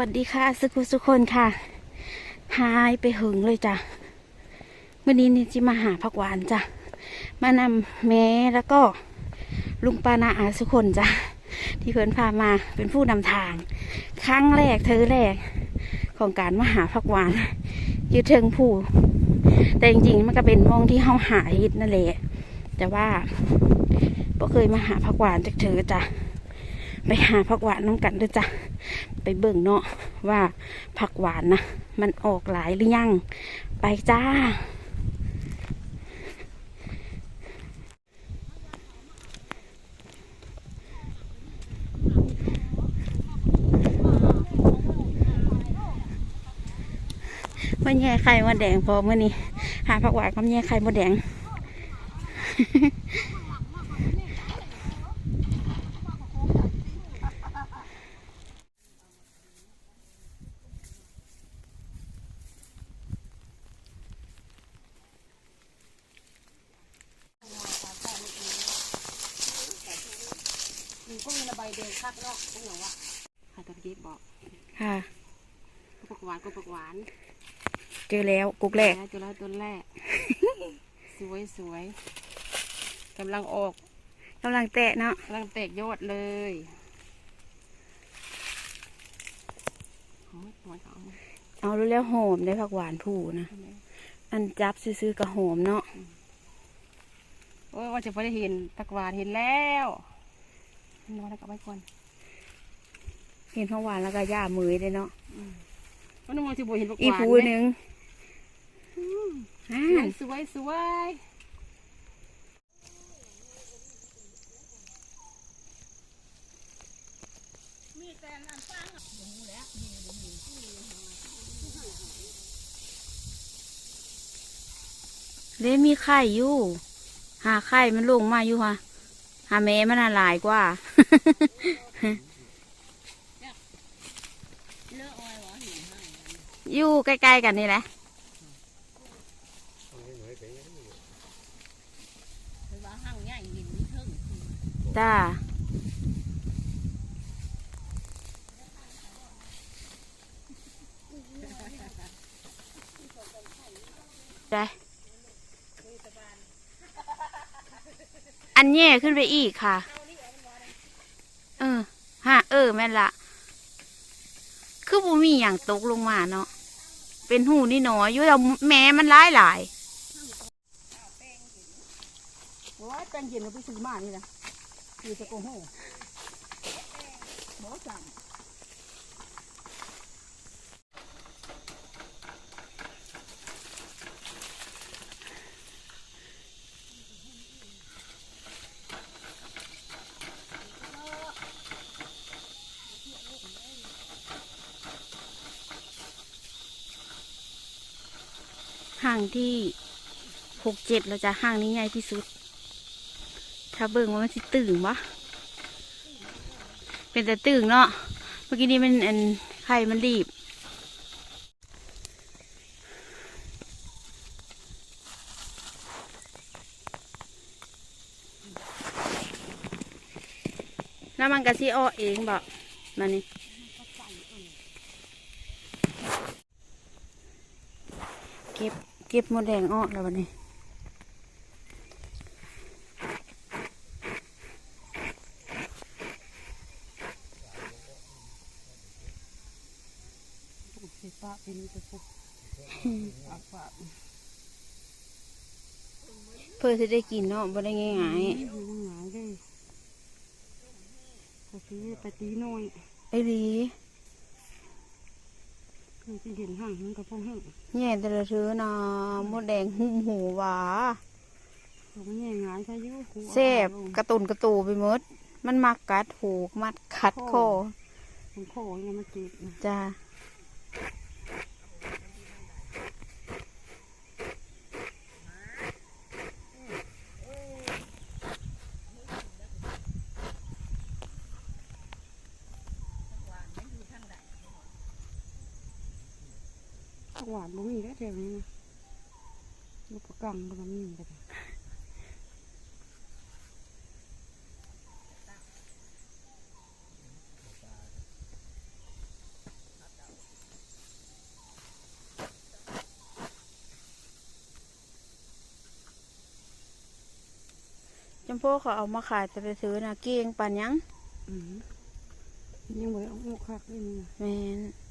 วัสดีค่ะสุขุสุกคนค่ะ หายไปหึงเลยจ้ะวันนี้นี่จิมาหาผักหวานจ้ะ มานำแม่แล้วก็ลุงปานาอาสุคนจ้ะ ที่เพื่อนพามาเป็นผู้นำทาง ครั้งแรกเธอแรกของการมาหาผักหวานยืดเทิงผู้ แต่จริงๆมันก็เป็นมองที่เฮาหาฮิตนั่นแหละแต่ว่าบ่เคยมาหาผักหวานจากเธอจ้ะ ไปหาผักหวานน้ำกันด้วยจ้ะไปเบิ่งเนาะว่าผักหวานนะมันออกหลายหรือยัง ไปจ้ามันแย่ไข่มดแดงพอเมื่อนี้ หาผักหวานกับแย่ไข่มดแดง ก็มีระบายเดินคักเนาะพวกเราอะค่ะตะกี้บอกค่ะก็ผักหวานก็ผักหวานเจอแล้วกุกแรกแล้วตัวแรกต้นแรก สวยสวยกำลังออกกำลังแตะเนาะกำลังแตกยอดเลยหอมหอมหอมเอารู้แล้วหอมได้ผักหวานผู้นะ อันจับซื้อๆกับหอมเนาะ โอ้ยว่าจะพอได้เห็นผักหวานเห็นแล้ว นอนแล้วก็ไปก่อนเห็นผักหวานแล้วก็ย่ามือเลยเนาะวันนึงว่าจะบ่เห็นผักหอีวานผูไหมหนึ่งอ่าสวยสวยสวยเด้มีไข่อยู่ หาไข่มันลงมาอยู่ค่ะ หาแม่มันน่ะหลายกว่า อยู่ใกล้ๆกันนี่แหละจ้าได้ อันแย่ขึ้นไปอีกค่ะ เออฮะเออ แม่ละ คือบูมีอย่างตกลงมาเนาะ เป็นหูนี่หนอยอยู่แต่แม่มันร้ายหลายโอ้ยแป้งเย็นเราไปซื้อมานี่นะคือจะโกโหบอสั่งางที่หกเจ็ดเราจะห่างนี้ใหญ่ที่สุด ถ้าเบิ่งว่ามันสิตึงวะเป็นแต่ตึงเนาะ เมื่อกี้นี้มันอันไข่มันรีบ แล้วมันก็สิอ้อเองบอกมานี่เก็บ เก็บหมดแดงออกแล้ววันนี้สิป้าเป็นจะฟุกอาฝากเพื่อจะได้กินเนาะบ่ได้ง่ายหายเลยก็คือไปตีน้อยๆไอ้ลี คือที่เห็นห่างมันก็พงแห้งแง่แต่ละเธอนะมดแดงหุ่มหูหวาผมแง่งายใช่ยุเสบกระตุนกระตูไปหมด มันมักกัดหูมัดขัดคอมันคอยังมาจีบจ้า หวานบ่มีแล้วแถวนี้นะลูกประกังก็บ่มีเหมือนกันจำพวกเขาเอามาขายจะไปซื้อนะเกียงปันยังยังไว้เอาออกคักเลยนี่นแม่น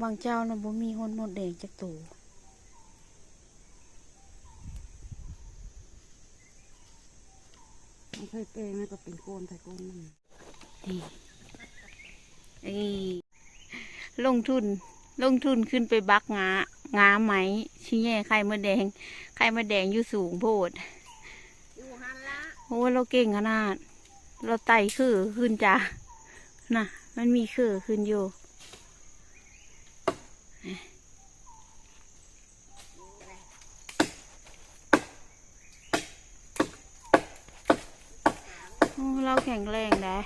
บางเจ้านะบ่มีหนหมดแดงจากตัวมันเคยแปลงแล้วก็เป็นโกนไทยโกนนั่นนี่ไอ้ลงทุน ลงทุนขึ้นไปบักงางาไหมชี้แย่ไข่มดแดง ไข่มดแดงอยู่สูงโพดอยู่หันละโอ้ยเราเก่งขนาด เราไต่คือขึ้นจ้ะน่ะมันมีคือขึ้นอยู่ เราแข็งแรงได้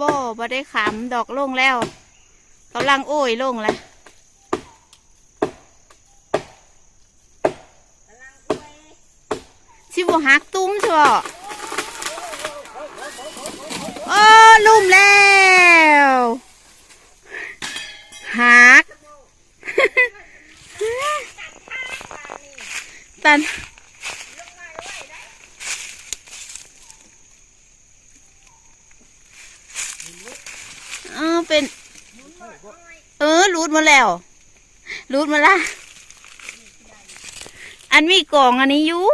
บ่บ่ได้ขำดอกลงแล้วกำลังโอ้ยลงแล้วชิบหักตุ้มใช่บ่โอ้ลุ่มแล้วหักตัน เออเป็น เออรูดมาแล้วรูดมาละ อันมีกล่องอันนี้อยู่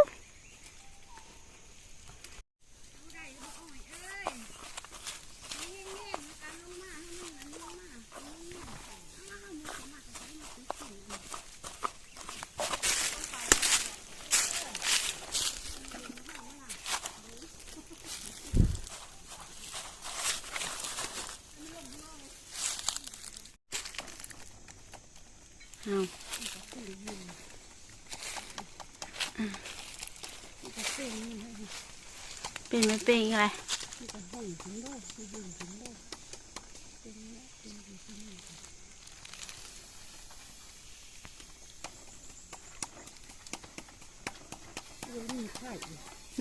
เอา เป็นไม่เป็นอะไร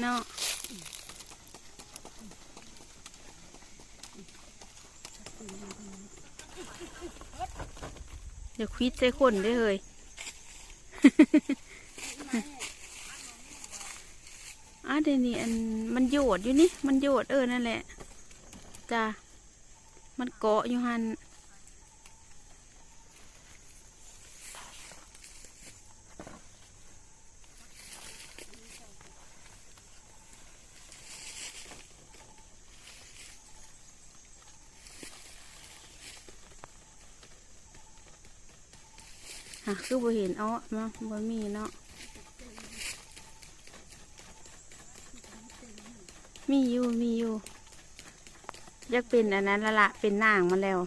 เนาะเดี๋ยวควิดใส่คนได้เลย อะเดี๋ยวนี้อันมันโยดอยู่นี่มันโยดเออนั่นแหละจ้ามันเกาะอยู่หันอะคือบ่เห็นอ้อมาบ่มีเนาะ มีอยู่มีอยู่อยากเป็นอันนั้นละละเป็นนางมาแล้ว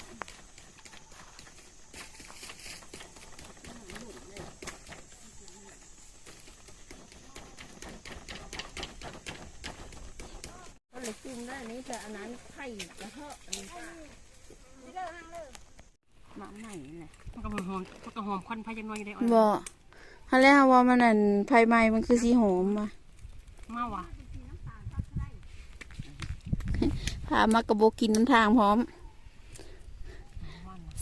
ก็เลยกินได้นี่แต่อันนั้นไข่จะเหอะอันนี้จ้ะหมาใหม่เลยมันก็หอมหอมมันก็หอมควันพายันน้อยได้อ่อนบ่ฮันแล้วว่ามันอันไฟไหม้มันคือสีหอมอะ มากว่ะ พามากระโบกินน้ำทางพร้อม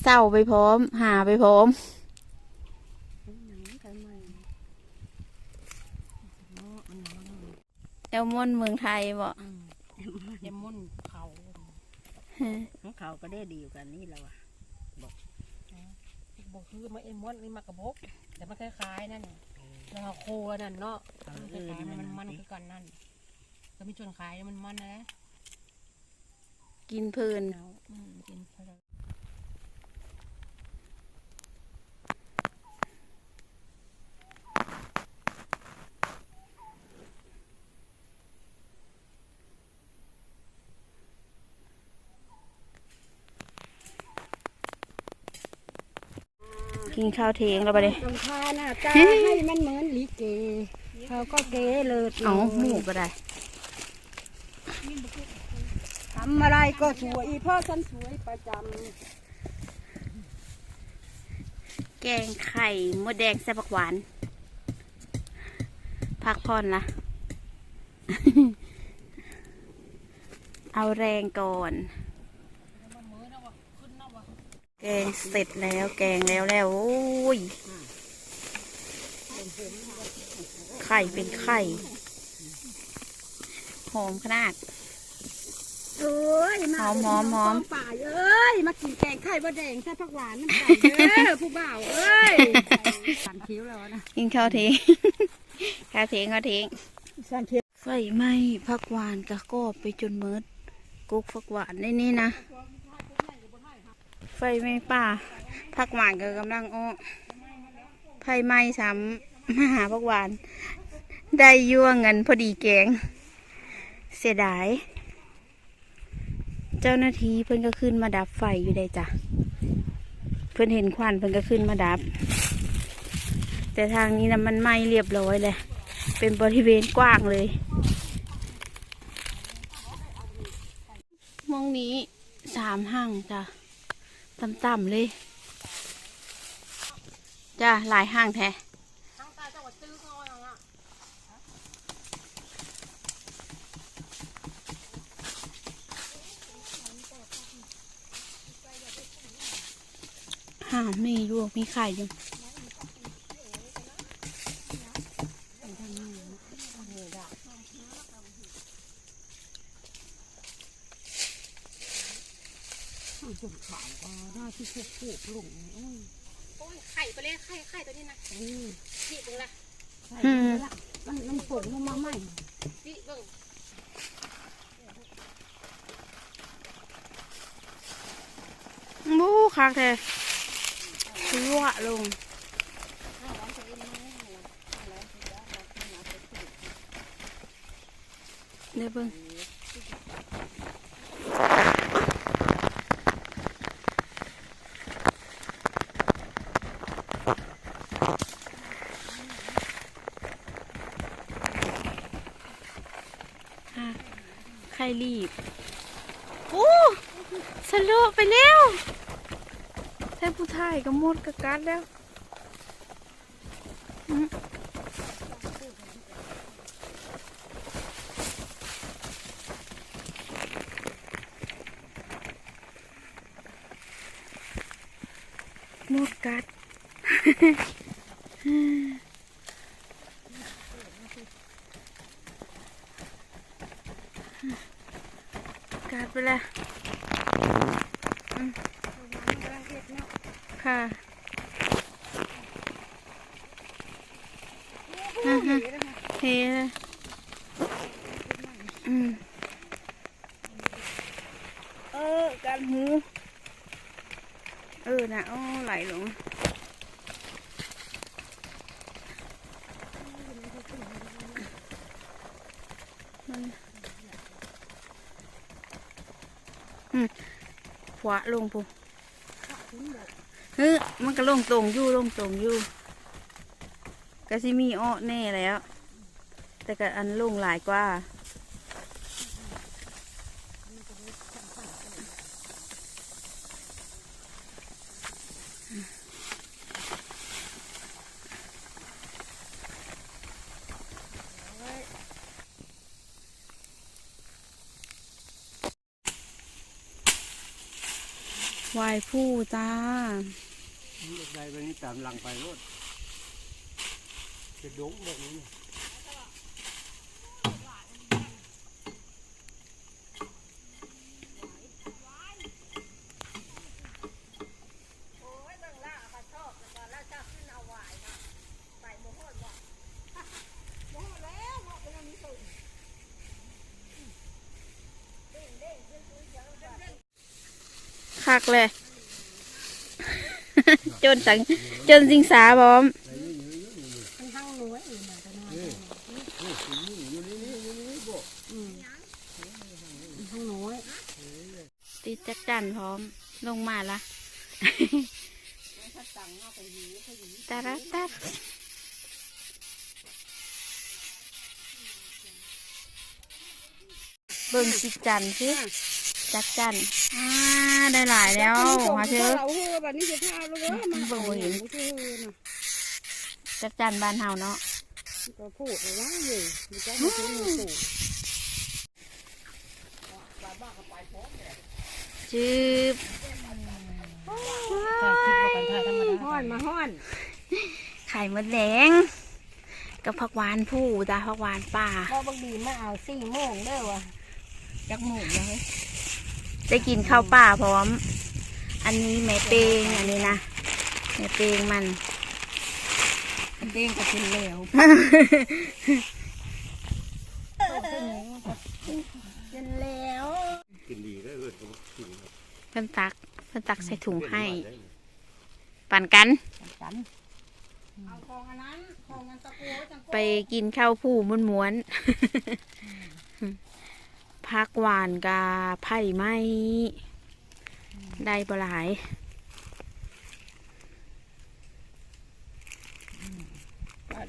เศร้าไปพร้อม หาไปพร้อมแอลมอนเมืองไทยบ่เอ็มม่นเขาของเขาก็ได้ดีอยู่กันนี่แล้วอะบอกคือมาเอ็มม่นนี่มากระบกแต่มันคล้ายๆนั่นแล้วก็โคนั่นเนาะเขามันคเออล้ายๆนี่มันมัมันนคือกันนั่นก็มีชนขายมันมันนะ กินเพลินกินข้าวเทงเราไปเลยต้องทาหน้าตาให้มันเหมือนลิเกเขาก็เกเลิศเอาหมูก็ได้ำอะไรก็สวยเพราะฉันสวยประจำแกงไข่มดแดงแซ่บผักหวาน พักผ่อนละเอาแรงก่อน แกงเสร็จแล้วแกงแล้วแล้วโอ้ย ไข่เป็นไข่หอมขนาดำเอ้ยหอมหอมหอมป่าเอ้ยมากินแกงไข่บะแดงใส่ผักหวานน้ำตาลเด้อผู้บ่าวเอ้ยสันคิ้วแล้วนะกินข้าวเทงข้าวเทงข้าวเทงสันคิ้วไฟไหม้ผักหวานกะกอบไปจนเมิดกุกผักหวานในนี่นะไฟไหม้ป่าผักหวานก็กำลังอ้อไฟไหม้ซ้ำมาหาผักหวาน ได้ยั่วเงินพอดีแกง เสียดาย เจ้าหน้าที่เพิ่นก็ขึ้นมาดับไฟอยู่ได้จ้ะ เพิ่นเห็นควันเพิ่นก็ขึ้นมาดับ แต่ทางนี้นะมันไหม้เรียบร้อยเลย เป็นบริเวณกว้างเลยมองนี้สามห้างจ้ะต่ำๆเลย จ้ะหลายห้างแท้ ห้ามมีอยู่มีไข่อยู่ไข่ไปเลยไข่ไข่ตัวนี้นะพี่เบิ่งละอืมมันมันฝนมันมาใหม่พี่เบิ่งมูคักแท้ รั่วลง เดี๋ยวเบิ่งอะใครรีบ โอ้สโลบไปแล้วใช่ ผู้ชายก็หมดกระกัดแล้วหมดกัดกัดไปแล้ว ค่ะ อ่าฮะเฮ้เลยอืมเออกันหู เออนะอ้อไหลลงมันอืมขวาลงปุ๊ เฮ้ยมันก็ลงตรงอยู่ลงตรงอยู่ก็สิมีอ้อแน่แล้ว แต่ก็อันลงหลายกว่าวายผู้จ้า ใดวันนี้ตามหลังไปรถจะดงแบบนี้คักเลย นสังจนสิงสาพร้อมติดจักจันพร้อมลงมาละตารัตตัดเบิ่งจิจันสิ จักจันอ่าได้หลายแล้วมาเถอะเราเฮือแบบนี้จะพาลูกเอ้ยมาบ่เห็นเฮือจักจันบ้านเฮาเนาะก็พูดเอาไว้อยู่มันจะไม่ใช่มือสูจืบถ่ายห้อนมาห้อน ไข่มดแดงกับผักหวานผู้จ้าผักหวานป่าพอบางดีมาเอาสี่โมงเด้อวะจักโมงเลย ได้กินข้าวป่าพร้อม อันนี้แม่เปงอันนี้นะแม่เปงมันเด้งก็กินแล้วกินแล้วกินดีได้เลยผมกินเพิ่นตักเพิ่นตักใส่ถุงให้ปั่นกันกันเอาของอันนั้นของอันตะโกจังไปกินข้าวผู้ม้วนม้วนๆ พักหวานกาไผ่ไหมได้ปลาย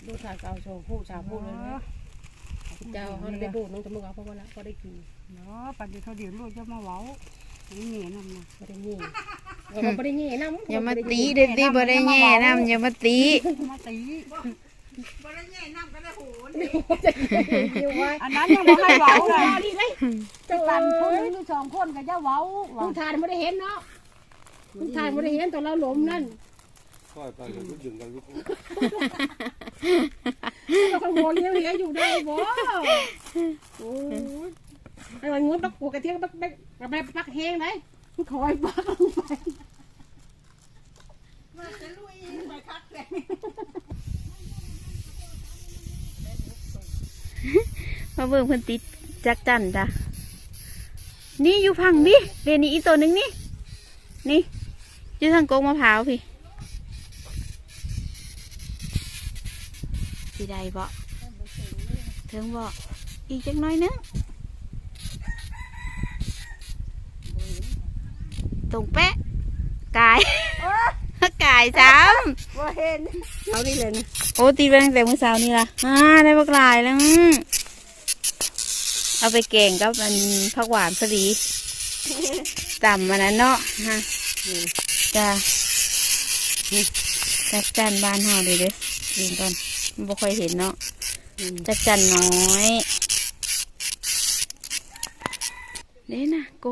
ดูถ่ายเอาโชว์ผู้ชาวผู้เลยนะเจ้าเขาได้บูดน้องจมูกเอาเพราะว่าละก็ได้กินเนาะปัจจุบันเดี๋ยวลูกจะมาเว้านี่เหนียนำนะไม่ได้งี่เราไม่ได้งี่น้ำอย่ามาตีเด็ดดิบ่ได้แง่น้ำอย่ามาตีมาตี อันนั้นยังไม่ให้เว้าเลยจะปั่นคนนึงหรือสองคนก็จะเว้าลูกทานไม่ได้เห็นเนาะลูกทานไม่ได้เห็นตอนเราล้มนั่นค่อยไปกันลุกดึงกันลุกเราขโมยเลี้ยงเลี้ยงอยู่ได้บ่โอ้ยไอ้วันงูปักหัวกระเทียมปักปักปักปักแห้งเลยมันคอยปักลงไปมาเบิ่งเพิ่นติดจักจันจ้ะนี่อยู่พังดิเดี๋ยวนี้อีกตัวหนึงนี่ นี่อยู่ทางกงมะพร้าวพี่สีใดบ่เถิงบ่อีกจักหน้อยนึงตรงเป๊ะกายกายซ้ว่าเห็นเอานี่เลยนะำโอ้ตีไปตั้งแต่เมื่อเช้านี่ละอ่าได้บักหลายแล้วเอาไปแกงกับมันผักหวานพอดีต่ำมันนั้นเนาะฮะจ้าจักจันบ้านเฮาเด้อเด้อดูก่อนมันบ่ค่อยเห็นเนาะจักจันน้อยเด้นะโก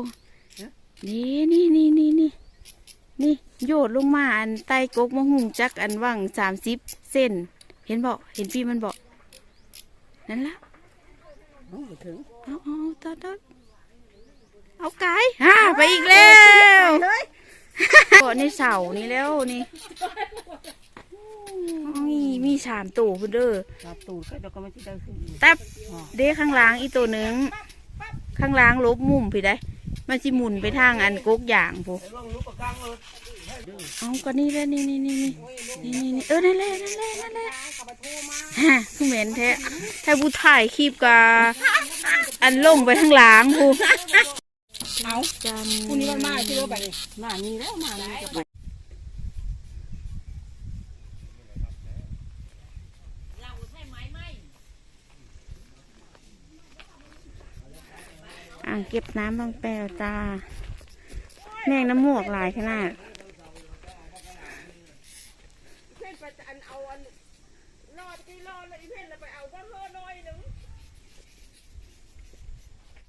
นี่นี่นี่นี่นี่นี่โยดลงมาอันใต้กกมะฮุงจักอันว่างสามสิบเส้น เห็นบอกเห็นพี่มันบอกนั่นละถึงเอาเอาเอาตอดตอดเอาไก่ฮ่าไปอีกแล้วเกาะในเสานี่แล้วนี่อ้ยมีสามตัวพุ่นเด้อจับตูดแล้วก็ไม่ที่ได้ขึ้นแตับเด้ข้างหล่างอีตัวหนึ่งข้างหล่างลบมุมพี่ได้ มันสิหมุนไปทางอันกกอย่างพูเอาก็นี่แหละนี่นี่นี่นี่นี่นี่นี่เออนั่นแหละนั่นแหละนั่นแหละฮะคือเหม็นแท้ถ้าผู้ถ่ายคลิปกาอันลงไปทางหล่างพูเอาจันพรุ่งนี้มันมาที่รถไปนี่มานี่แล้วมานี่จะไป อ่างเก็บน้ำบางแปลวจ้าแมงน้ำหมวกหลายขนาด